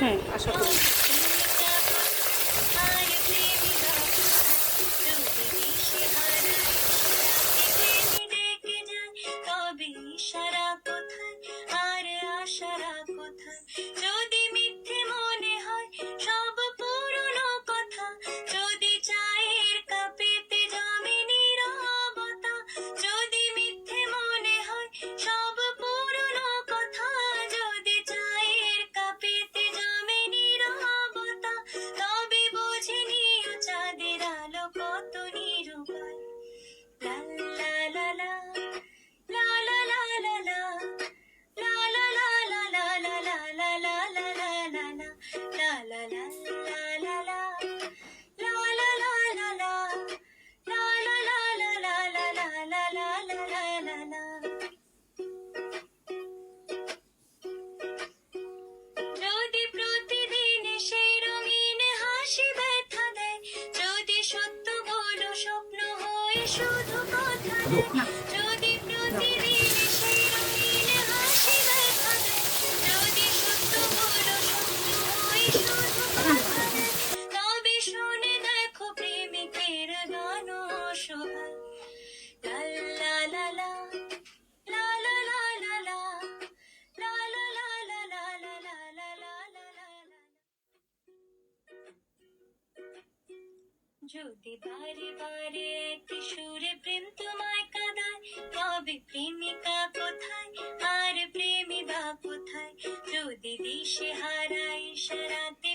হুম? আশা করি সারা কোথায় আর আশারা কোথায় Thank you. যদি বারে বারে একই সুরে প্রেম তোমায় কাদায়, তবে প্রেমিকা কোথায়? আর প্রেমী বা কোথায়? যদি দিশে হারাই সারাতে